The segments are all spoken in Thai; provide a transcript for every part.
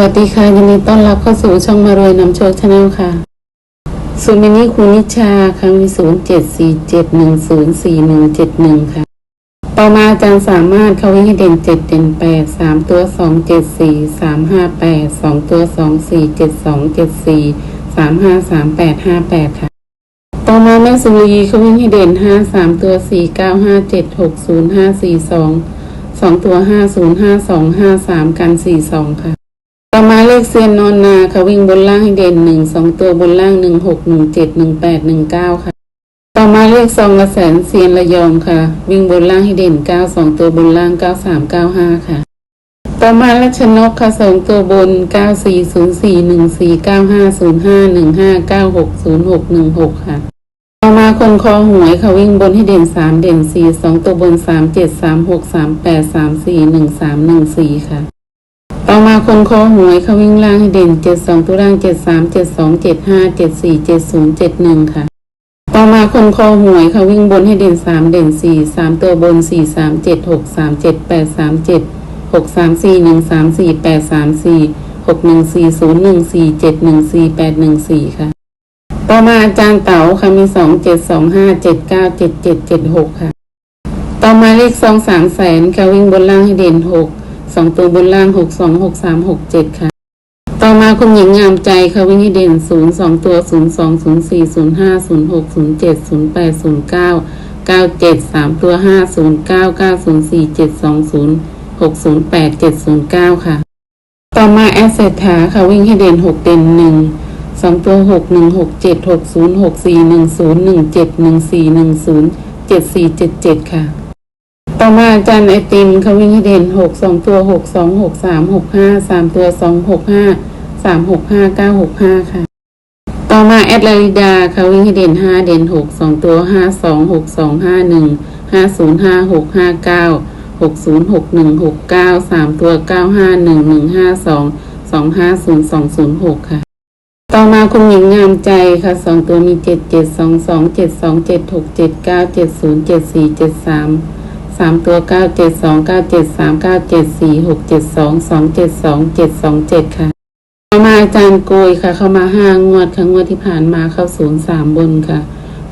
วัสดีค่ะยินดีต้อนรับเข้าสู่ช่องมารวยนำโชคชาแนลค่ะศูนย์มินิคูนิชาค่ะมีศูนย์เจ็ดสี่เจ็ดหนึ่งศูนย์สี่หนึ่งเจ็ดหนึ่งค่ะ ต่อมาอาจารย์สามารถเขาวิ่งให้เด่นเจ็ดเด่นแปดสามตัวสองเจ็ดสี่สามห้าแปดสองตัวสองสี่เจ็ดสองเจ็ดสี่สามห้าสามแปดห้าแปดค่ะ ต่อมาแม่สุรีเขาวิ่งให้เด่นห้าสามตัวสี่เก้าห้าเจ็ดหกศูนย์ห้าสี่สองสองตัวห้าศูนย์ห้าสองห้าสามกันสี่สองค่ะ ต่อมาเลขเซียนนอนนาค่ะวิ่งบนล่างให้เด่นหนึ่งสองตัวบนล่างหนึ่งหกหนึ่งเจ็ดหนึ่งแปดหนึ่งเก้าค่ะ ต่อมาเลขซองกระแสนเซียนระยองค่ะ วิ่งบนล่างให้เด่นเก้าสองตัวบนล่างเก้าสามเก้าห้าค่ะ ต่อมาลัชนกค่ะสองตัวบนเก้าสี่ศูนย์สี่หนึ่งสี่เก้าห้าศูนย์ห้าหนึ่งห้าเก้าหกศูนย์หกหนึ่งหกค่ะ ต่อมาคนคอหวยค่ะวิ่งบนให้เด่นสามเด่นสี่สองตัวบนสามเจ็ดสามหกสามแปดสามสี่หนึ่งสามหนึ่งสี่ค่ะ ต่อมาคนคอหวยเขาวิ่งล่างให้เด่นเจ็ดสองตัวล่างเจ็ดสามเจ็ดสองเจ็ดห้าเจ็ดสี่เจ็ดศูนย์เจ็ดหนึ่งค่ะ ต่อมาคนคอหวยเขาวิ่งบนให้เด่นสามเด่นสี่สามตัวบนสี่สามเจ็ดหกสามเจ็ดแปดสามเจ็ดหกสามสี่หนึ่งสามสี่แปดสามสี่หกหนึ่งสี่ศูนย์หนึ่งสี่เจ็ดหนึ่งสี่แปดหนึ่งสี่ค่ะ ต่อมาอาจารย์เต๋าค่ะมีสองเจ็ดสองห้าเจ็ดเก้าเจ็ดเจ็ดเจ็ดหกค่ะ ต่อมาเลขซองสามแสนค่ะวิ่งบนล่างให้เด่นหก สองตัวบนล่างหกสองหกสามหกเจ็ดค่ะ ต่อมาคุณหญิงงามใจค่ะวิ่งให้เด่นศูนย์สองตัวศูนย์สองศูนย์สี่ศูนย์ห้าศูนย์หกศูนย์เจ็ดศูนย์แปดศูนย์เก้าเก้าเจ็ดสามตัวห้าศูนย์เก้าเก้าศูนย์สี่เจ็ดสองศูนย์หกศูนย์แปดเจ็ดศูนย์เก้าค่ะ ต่อมาแอสเซทาค่ะวิ่งให้เด่นหกเด่นหนึ่งสองตัวหกหนึ่งหกเจ็ดหกศูนย์หกสี่หนึ่งศูนย์หนึ่งเจ็ดหนึ่งสี่หนึ่งศูนย์เจ็ดสี่เจ็ดเจ็ดค่ะ ต่อมาอาจารย์ไอติมเขาวิ่งให้เด่นหกสองตัวหกสองหกสามหกห้าสามตัวสองหกห้าสามหกห้าเก้าหกห้าค่ะ ต่อมาแอดลาริดาเขาวิ่งให้เด่นห้าเด่นหกสองตัวห้าสองหกสองห้าหนึ่งห้าศูนย์ห้าหกห้าเก้าหกศูนย์หกหนึ่งหกเก้าสามตัวเก้าห้าหนึ่งหนึ่งห้าสองสองห้าศูนย์สองศูนย์หกค่ะ ต่อมาคุณหญิงงามใจค่ะสองตัวมีเจ็ดเจ็ดสองสองเจ็ดสองเจ็ดหกเจ็ดเก้าเจ็ดศูนย์เจ็ดสี่เจ็ดสาม สามตัวเก้าเจ็ดสองเก้าเจ็ดสามเก้าเจ็ดสี่หกเจ็ดสองสองเจ็ดสองเจ็ดสองเจ็ดค่ะต่อมาอาจารย์โกยค่ะ เข้ามาห้างวดครั้งงวดที่ผ่านมาเข้าศูนย์สามบนค่ะ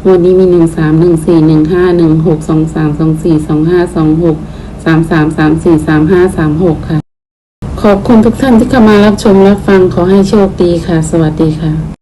งวดนี้มีหนึ่งสามหนึ่งสี่หนึ่งห้าหนึ่งหกสองสามสองสี่สองห้าสองหกสามสามสามสี่สามห้าสามหกค่ะ ขอบคุณทุกท่านที่เข้ามารับชมรับฟังขอให้โชคดีค่ะ สวัสดีค่ะ